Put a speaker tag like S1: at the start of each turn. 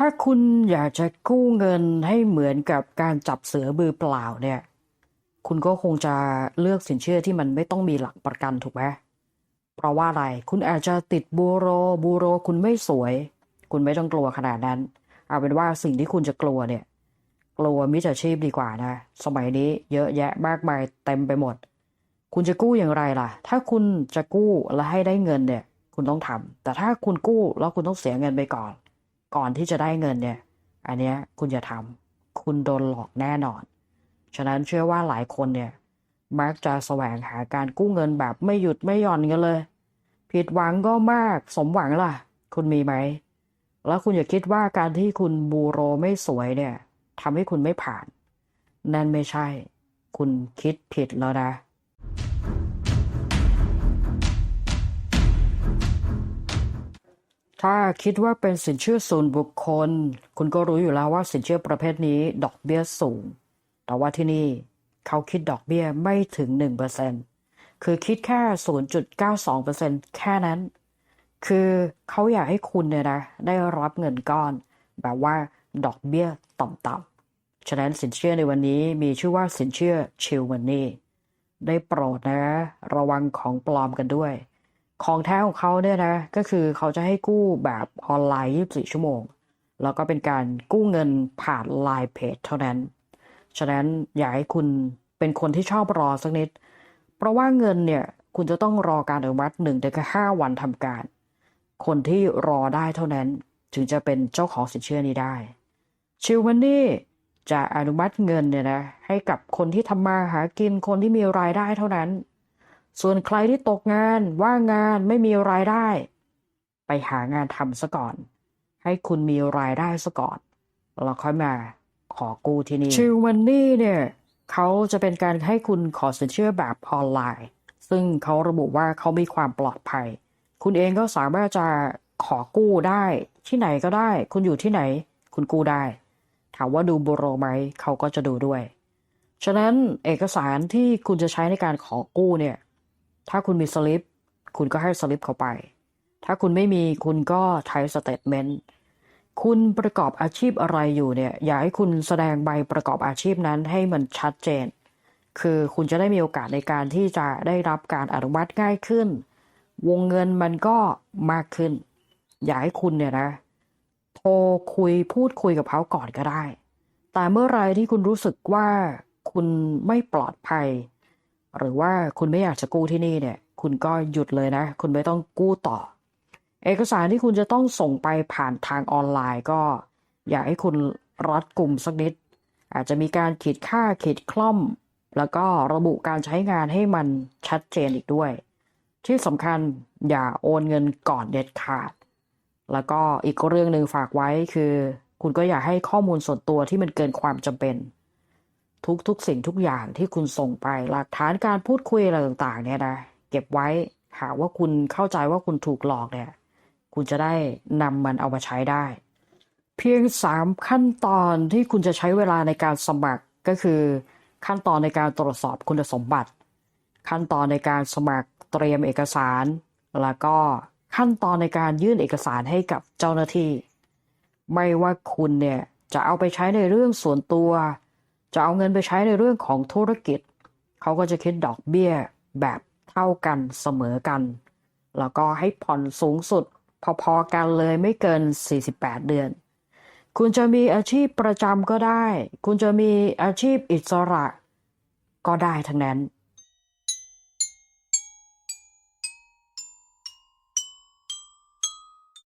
S1: ถ้าคุณอยากจะกู้เงินให้เหมือนกับการจับเสือมือเปล่าเนี่ย คุณก็คงจะเลือกสินเชื่อที่มันไม่ต้องมีหลักประกันถูกไหมเพราะว่าอะไร คุณอาจจะติดบูโร บูโรคุณไม่สวย คุณไม่ต้องกลัวขนาดนั้น เอาเป็นว่าสิ่งที่คุณจะกลัวเนี่ย กลัวมิจฉาชีพดีกว่านะ สมัยนี้เยอะแยะมากมายเต็มไปหมด คุณจะกู้อย่างไรล่ะ ถ้าคุณจะกู้และให้ได้เงินเนี่ย คุณต้องทำแต่ถ้าคุณกู้แล้วคุณต้องเสียเงินไปก่อน ก่อนที่จะได้เงินเนี่ย อันเนี้ยคุณจะทำคุณโดนหลอกแน่นอน ฉะนั้นเชื่อว่าหลายคนเนี่ยมักจะแสวงหาการกู้เงินแบบไม่หยุดไม่หย่อนกันเลย ผิดหวังก็มาก สมหวังล่ะ คุณมีไหม แล้วคุณอย่าคิดว่าการที่คุณบูโรไม่สวยเนี่ยทำให้คุณไม่ผ่าน นั่นไม่ใช่ คุณคิดผิดแล้วนะ ถ้าคิดว่าเป็นสินเชื่อส่วนบุคคล คุณก็รู้อยู่แล้วว่าสินเชื่อประเภทนี้ดอกเบี้ยสูง แต่ว่าที่นี่เขาคิดดอกเบี้ยไม่ถึง 1%คือคิดแค่ 0.92%แค่นั้น คือเขาอยากให้คุณเนี่ยนะ ได้รับเงินก้อน แบบว่าดอกเบี้ยต่ำๆ ฉะนั้นสินเชื่อในวันนี้มีชื่อว่าสินเชื่อชิลมันนี่ ได้โปรดนะ ระวังของปลอมกันด้วย ของแท้ของเขาเนี่ยนะ ก็คือเขาจะให้กู้แบบออนไลน์ 24 ชั่วโมง แล้วก็เป็นการกู้เงินผ่านไลน์เพจเท่านั้น ฉะนั้นอยากให้คุณเป็นคนที่ชอบรอสักนิด เพราะว่าเงินเนี่ยคุณจะต้องรอการอนุมัติหนึ่งถึงห้าวันทำการ คนที่รอได้เท่านั้นถึงจะเป็นเจ้าของสินเชื่อนี้ได้ชิลมันนี่จะอนุมัติเงินเนี่ยนะให้กับคนที่ทำมาหากินคนที่มีรายได้เท่านั้น ส่วนใครที่ตกงานว่างงานไม่มีรายได้ ไปหางานทำซะก่อน ให้คุณมีรายได้ซะก่อนแล้วค่อยมาขอกู้ที่นี่ชิลมันนี่เนี่ยเขาจะเป็นการให้คุณขอสินเชื่อแบบออนไลน์ ซึ่งเขาระบุว่าเขามีความปลอดภัย คุณเองก็สามารถจะขอกู้ได้ที่ไหนก็ได้ คุณอยู่ที่ไหน คุณกู้ได้ ถามว่าดูโบโรไหมเขาก็จะดูด้วย ฉะนั้นเอกสารที่คุณจะใช้ในการขอกู้เนี่ย ถ้าคุณมีสลิปคุณก็ให้สลิปเขาไป ถ้าคุณไม่มีคุณก็ใช้สเตทเมนต์คุณประกอบอาชีพอะไรอยู่เนี่ย อยากให้คุณแสดงใบประกอบอาชีพนั้นให้มันชัดเจน คือคุณจะได้มีโอกาสในการที่จะได้รับการอนุมัติง่ายขึ้น วงเงินมันก็มากขึ้น อยากให้คุณเนี่ยนะ โทรคุยพูดคุยกับเขาก่อนก็ได้ แต่เมื่อไรที่คุณรู้สึกว่าคุณไม่ปลอดภัย หรือว่าคุณไม่อยากจะกู้ที่นี่เนี่ย คุณก็หยุดเลยนะ คุณไม่ต้องกู้ต่อ เอกสารที่คุณจะต้องส่งไปผ่านทางออนไลน์ก็ อยากให้คุณรัดกลุ่มสักนิด อาจจะมีการขีดค่าขีดคล่อม แล้วก็ระบุการใช้งานให้มันชัดเจนอีกด้วย ที่สำคัญอย่าโอนเงินก่อนเด็ดขาด แล้วก็อีกเรื่องหนึ่งฝากไว้คือ คุณก็อย่าให้ข้อมูลส่วนตัวที่มันเกินความจำเป็น ทุกๆสิ่งทุกอย่างที่คุณส่งไปหลักฐานการพูดคุยอะไรต่างๆ เนี่ยนะเก็บไว้หากว่าคุณเข้าใจว่าคุณถูกหลอกเนี่ย คุณจะได้นำมันเอามาใช้ได้ เพียง3ขั้นตอนที่คุณจะใช้เวลาในการสมัครก็คือ ขั้นตอนในการตรวจสอบคุณสมบัติ ขั้นตอนในการสมัครเตรียมเอกสาร แล้วก็ขั้นตอนในการยื่นเอกสารให้กับเจ้าหน้าที่ ไม่ว่าคุณเนี่ยจะเอาไปใช้ในเรื่องส่วนตัว จะเอาเงินไปใช้ในเรื่องของธุรกิจ เขาก็จะคิดดอกเบี้ยแบบเท่ากันเสมอกัน แล้วก็ให้ผ่อนสูงสุดพอๆกันเลยไม่เกิน 48 เดือน คุณจะมีอาชีพประจำก็ได้ คุณจะมีอาชีพอิสระก็ได้ทั้งนั้น